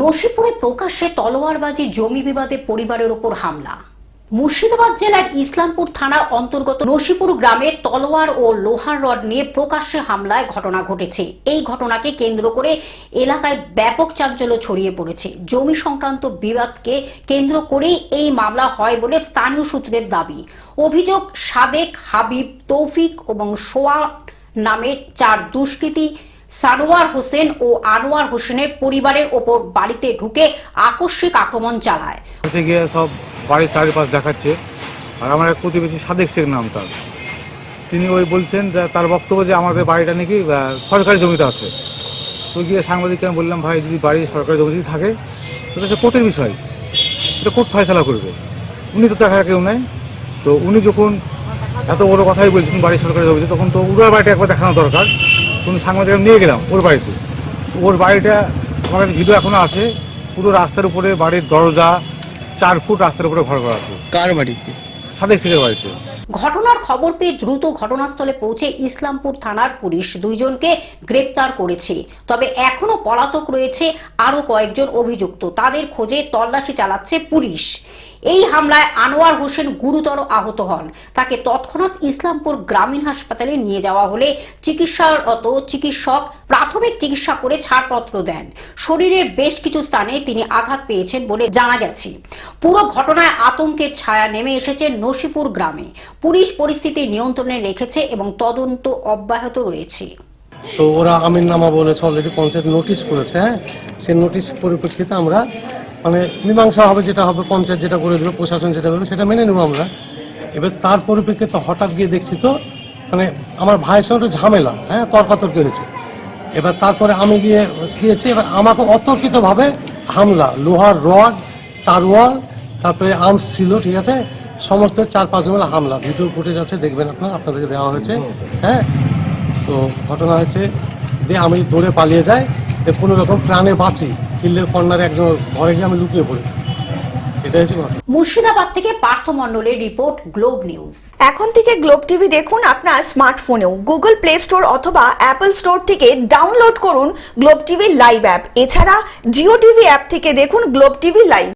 নসিপুরে প্রকাশ্যে তলোয়ারবাজি, জমি বিবাদে পরিবারের ওপর হামলা। মুর্শিদাবাদ জেলার ইসলামপুর থানার অন্তর্গত নসিপুর গ্রামে তলোয়ার ও লোহার রড নিয়ে প্রকাশ্যে হামলায় ঘটনা ঘটেছে। এই ঘটনাকে কেন্দ্র করে এলাকায় ব্যাপক চাঞ্চল্য ছড়িয়ে পড়েছে। জমি সংক্রান্ত বিবাদকে কেন্দ্র করেই এই মামলা হয় বলে স্থানীয় সূত্রের দাবি। অভিযোগ, সাদেক, হাবিব, তৌফিক এবং সোয়া নামের চার দুষ্কৃতী সানোয়ার হোসেন ও আনোয়ার হোসেনের পরিবারের ওপর বাড়িতে ঢুকে আকস্মিক আক্রমণ চালায়। গিয়ে সব বাড়ির চারিপাশ দেখাচ্ছে। আর আমার এক প্রতিবেশী সাদেক শেখ নাম তার। তিনি ওই বলছেন যে, তার বক্তব্য যে আমাদের বাড়িটা নাকি সরকারি জমিতে আছে। তো গিয়ে সাংবাদিককে আমি বললাম, ভাই, যদি বাড়ি সরকারি জমিতে থাকে, তাহলে সে কোর্টের বিষয়। এটা কোর্ট ফয়সালা করবে। উনি তো দেখা কেউ নাই। তো উনি যখন এত বড় কথাই বলছেন বাড়ি সরকারি জমিতে, তখন তো উড়ার বাড়িটা একবার দেখানো দরকার। কোন সাংবাদিক নিয়ে গেলাম ওর বাড়িতে। ওর বাড়িটা আমার কাছে ভিডিও এখনও আছে। পুরো রাস্তার উপরে বাড়ির দরজা চার ফুট রাস্তার উপরে ঘর করা আছে। কার বাড়িতে? সাদেক শেখের বাড়িতে। ঘটনার খবর পেয়ে দ্রুত ঘটনাস্থলে পৌঁছে ইসলামপুর থানার পুলিশ দুইজনকে গ্রেপ্তার করেছে। তবে এখনও পলাতক রয়েছে আরও কয়েকজন অভিযুক্ত। তাদের খোঁজে তল্লাশি চালাচ্ছে পুলিশ। এই হামলায় আনোয়ার হোসেন গুরুতর আহত হন। তাকে তৎক্ষণাৎ ইসলামপুর গ্রামীণ হাসপাতালে নিয়ে যাওয়া হলে চিকিৎসারত চিকিৎসক প্রাথমিক চিকিৎসা করে ছাড়পত্র দেন। শরীরের বেশ কিছু স্থানে তিনি আঘাত পেয়েছেন বলে জানা গেছে। পুরো ঘটনায় আতঙ্কের ছায়া নেমে এসেছে নসিপুর গ্রামে। পুলিশ পরিস্থিতি নিয়ন্ত্রণে রেখেছে এবং তদন্ত অব্যাহত রয়েছে। তো ওরা আমিন নামা বলেছে অলরেডি পঞ্চায়েত নোটিশ করেছে হ্যাঁ? সেই নোটিশ পরিপ্রেক্ষিতে আমরা মানে মীমাংসা হবে, যেটা হবে, পঞ্চায়েত যেটা করে দেবে প্রশাসন যেটা করবে সেটা মেনে নেব আমরা। এবার তার পরিপ্রেক্ষিতে হঠাৎ গিয়ে দেখছি তো মানে আমার ভাইয়ের সঙ্গে ঝামেলা হ্যাঁ তর্কাতর্কি হয়েছে। এবার তারপরে আমি গিয়ে গিয়েছি, এবার আমাকে অতর্কিতভাবে হামলা, লোহার রড, তারওয়াল, তারপরে আর্মস ছিল, ঠিক আছে? সমস্ত চার পাঁচ জনের হামলা। ভিডিও ফুটেজ আছে, দেখবেন আপনার, আপনাদেরকে দেওয়া হয়েছে হ্যাঁ? তো ঘটনা হয়েছে, দিয়ে আমি দৌড়ে পালিয়ে যাই কোনো রকম প্রাণে বাঁচি। কিল্লের কর্নারে একজন ঘরে গিয়ে আমি লুকিয়ে পড়ি। এটা হচ্ছে ঘটনা। মুর্শিদাবাদ থেকে পার্থ মণ্ডলের রিপোর্ট গ্লোব নিউজ। এখন থেকে গ্লোব টিভি দেখুন আপনার স্মার্টফোনেও। গুগল প্লে স্টোর অথবা অ্যাপল স্টোর থেকে ডাউনলোড করুন গ্লোব টিভি লাইভ অ্যাপ। এছাড়া জিও টিভি অ্যাপ থেকে দেখুন গ্লোব টিভি লাইভ।